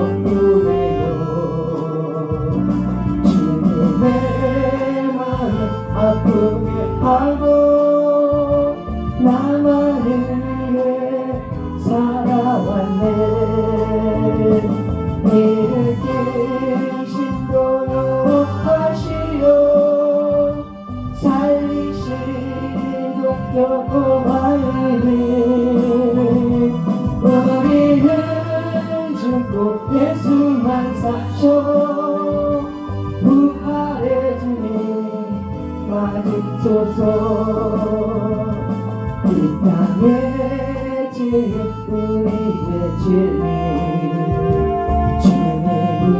Oh. 이 땅에 진 우리의 주님 주님을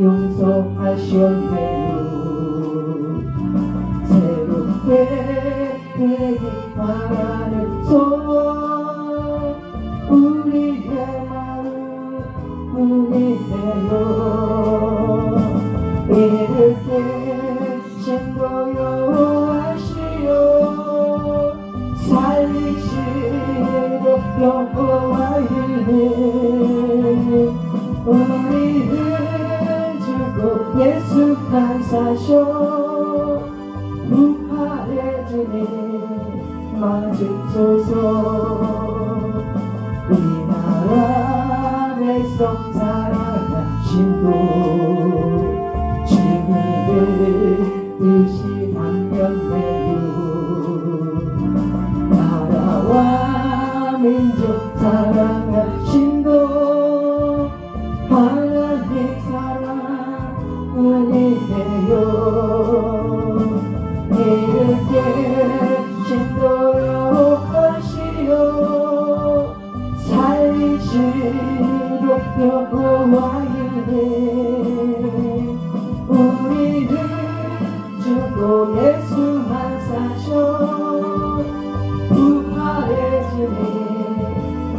용서하셨네. 우리를 주고 예수만 사셔 부활의 주님 맞으소서 이 나라 백성 사랑하시고 주님의 뜻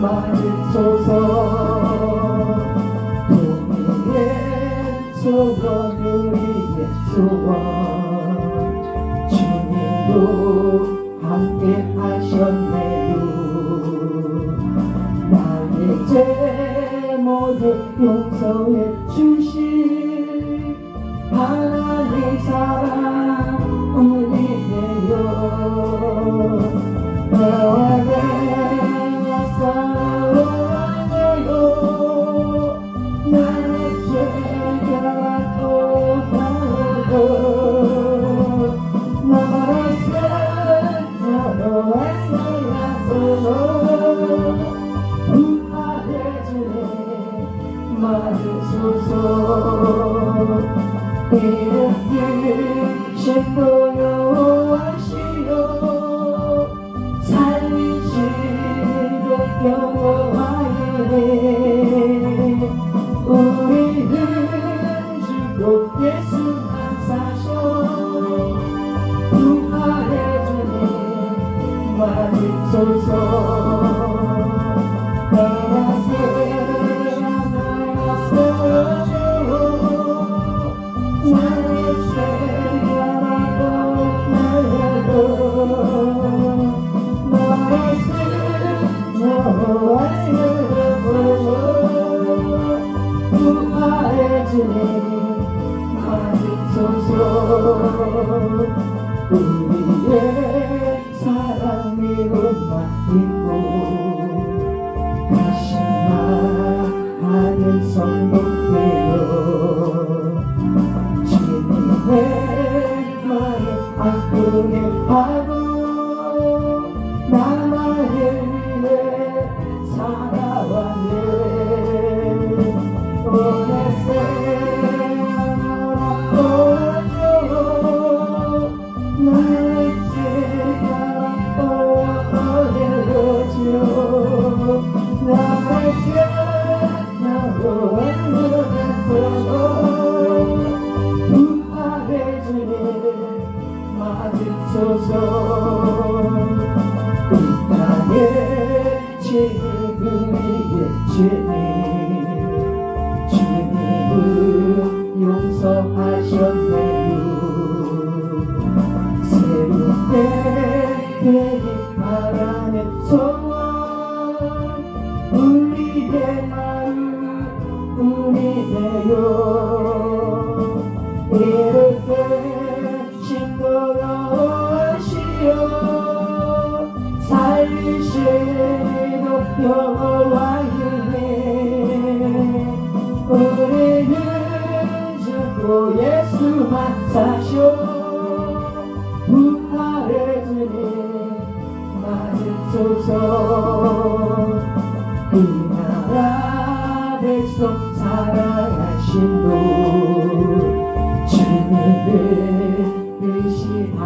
맞으소서 우리의 소원 우리의 소원 주님도 함께 하셨네요. 나의 죄 모두 용서해 주신 하나님 사랑 주님 맞으소서 우리의 사랑 미움만 있고. 다시마 하는 성도되어 주님의 마음 아프게 하고 우리의 주님 주님은 용서하셨네요. 새롭게 되기 바라는 소원 우리의 마음 우리네요 여호와이네 우리는 주고 예수만 사셔 부활의 주님 맞으소서 이 나라 백성 사랑하신 분 주님의 뜻이 담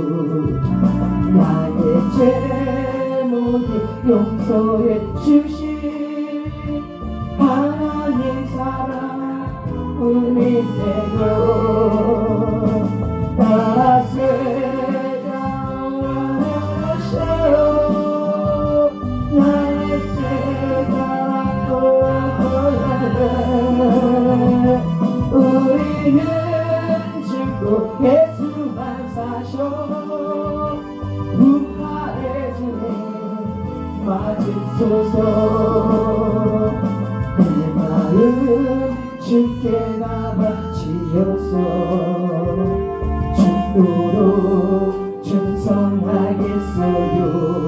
죄 모두 용서해 주신 하나님 사랑 은혜대로 따스하셔 나의 죄가 고요해 우리는 죽고 예수만 사셔 맞으소서. 내 마음 주께 나바치어서. 죽도록 충성하겠어요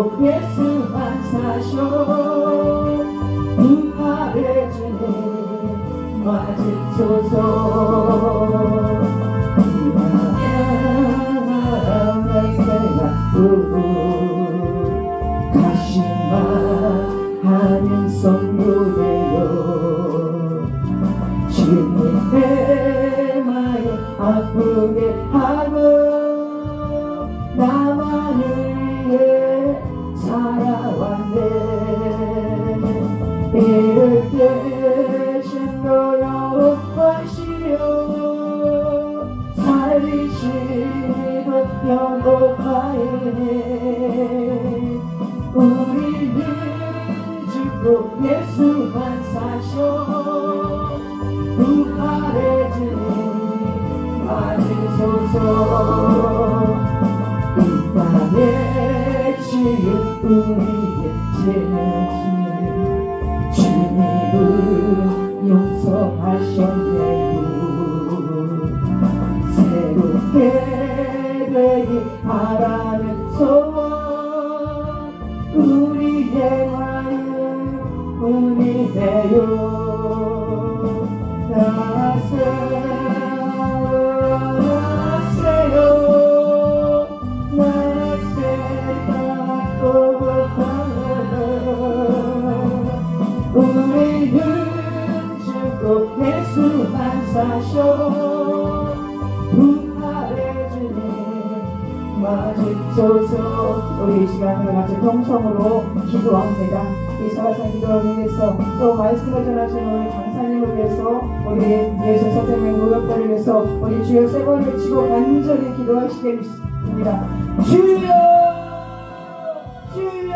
예수만 사셔 부활의 주님 맞으소서 가시만 우리는 죽고 예수만 사셔 부활의 주님 맞으소서 이 땅에 지은 우리의 죄는 주님은 용서하셨네 맞으소서. 우리 이 시간을 같이 통성으로 기도합니다. 이 사라상 기도를 위해서 또 말씀을 전하시는 우리 강사님을 위해서 우리 예수 선생님 무역들을 위해서 우리 주여 세번 외치고 간절히 기도하시겠습니다. 주여